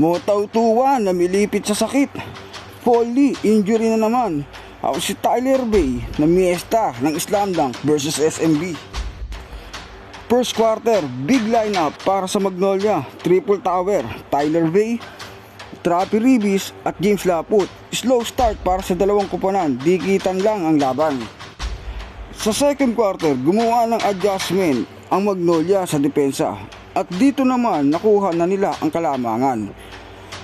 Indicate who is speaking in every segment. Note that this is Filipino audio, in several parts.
Speaker 1: Motautuwa na milipit sa sakit. Foley, injury na naman. Ako si Tyler Bay na miesta ng Slam Dunk versus SMB. First quarter, big lineup para sa Magnolia. Triple Tower, Tyler Bay, Trappy Ribis at James Laput. Slow start para sa dalawang kuponan. Dikitan lang ang laban. Sa second quarter, gumawa ng adjustment ang Magnolia sa depensa. At dito naman nakuha na nila ang kalamangan.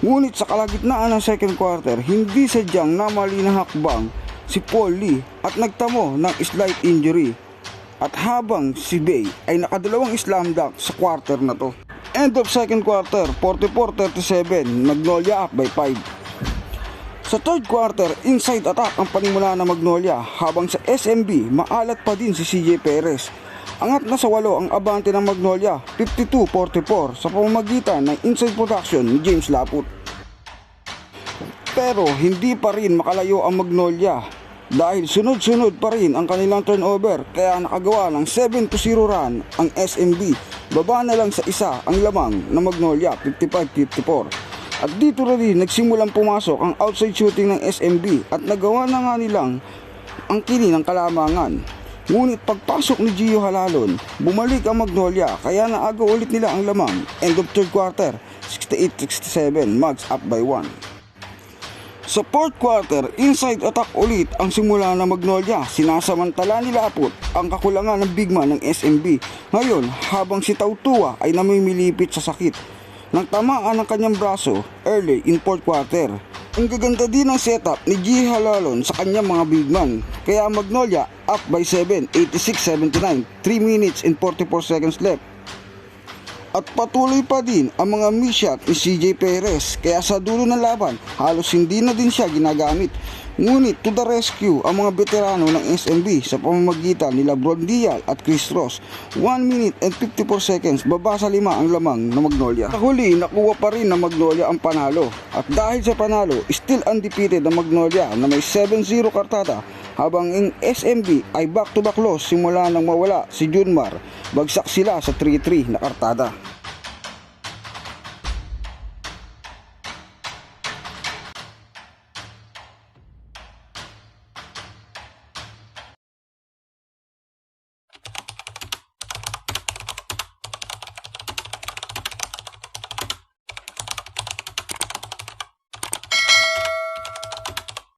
Speaker 1: Ngunit sa kalagitnaan ng second quarter, hindi sadyang namali na hakbang si Paul Lee at nagtamo ng slight injury. At habang si Bay ay nakadalawang slam dunk sa quarter na to. End of second quarter, 44-37, Magnolia up by 5. Sa third quarter, inside attack ang panimula ng Magnolia habang sa SMB maalat pa din si CJ Perez. Angat na sa walo ang abante ng Magnolia 52-44 sa pamamagitan ng inside production ni James Laput. Pero hindi pa rin makalayo ang Magnolia dahil sunod-sunod pa rin ang kanilang turnover kaya nakagawa ng 7-0 run ang SMB. Baba na lang sa isa ang lamang ng Magnolia 55-54. At dito na rin nagsimulang pumasok ang outside shooting ng SMB at nagawa na nga nilang ang kini ng kalamangan. Ngunit pagpasok ni Gio Halalon, bumalik ang Magnolia kaya naaga ulit nila ang lamang. End of third quarter, 68-67, Mags up by 1. Sa fourth quarter, inside attack ulit ang simula ng Magnolia. Sinasamantala ni Laput ang kakulangan ng big man ng SMB. Ngayon, habang si Tautua ay namimilipit sa sakit, nang tamaan ang kanyang braso early in fourth quarter. Ang gaganda din ng setup ni G. Halalon sa kanyang mga big man. Kaya Magnolia up by 7, 86-79, 3 minutes and 44 seconds left. At patuloy pa din ang mga mishot ni CJ Perez kaya sa dulo ng laban halos hindi na din siya ginagamit. Ngunit to the rescue ang mga veterano ng SMB sa pamamagitan ni Lebron Dial at Chris Ross. 1 minute and 54 seconds baba sa lima ang lamang ng Magnolia. Sa huli nakuha pa rin ng Magnolia ang panalo at dahil sa panalo still undefeated ang Magnolia na may 7-0 kartada habang ang SMB ay back-to-back loss simula nang mawala si Junmar. Bagsak sila sa 3-3 na kartada.